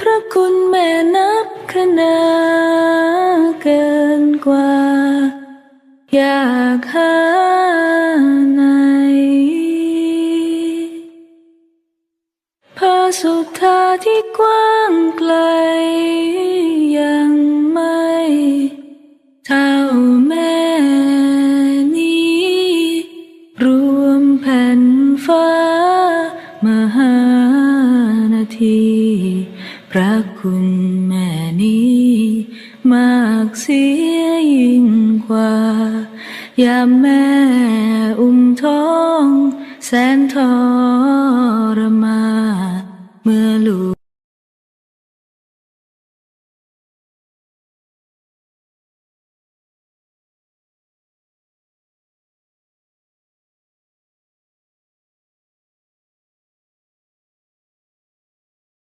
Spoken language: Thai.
พระคุณแม่นับคณาเกินกว่า อยากหาไหนพระสุธาที่กว้างไกล ยังไม่เท่าแม่นี้ รวมแผ่นฟ้ามหา ทีพระคุณแม่นี้ มากเสียยิ่งกว่า ยามแม่อุ้มท้อง แสนทรมาน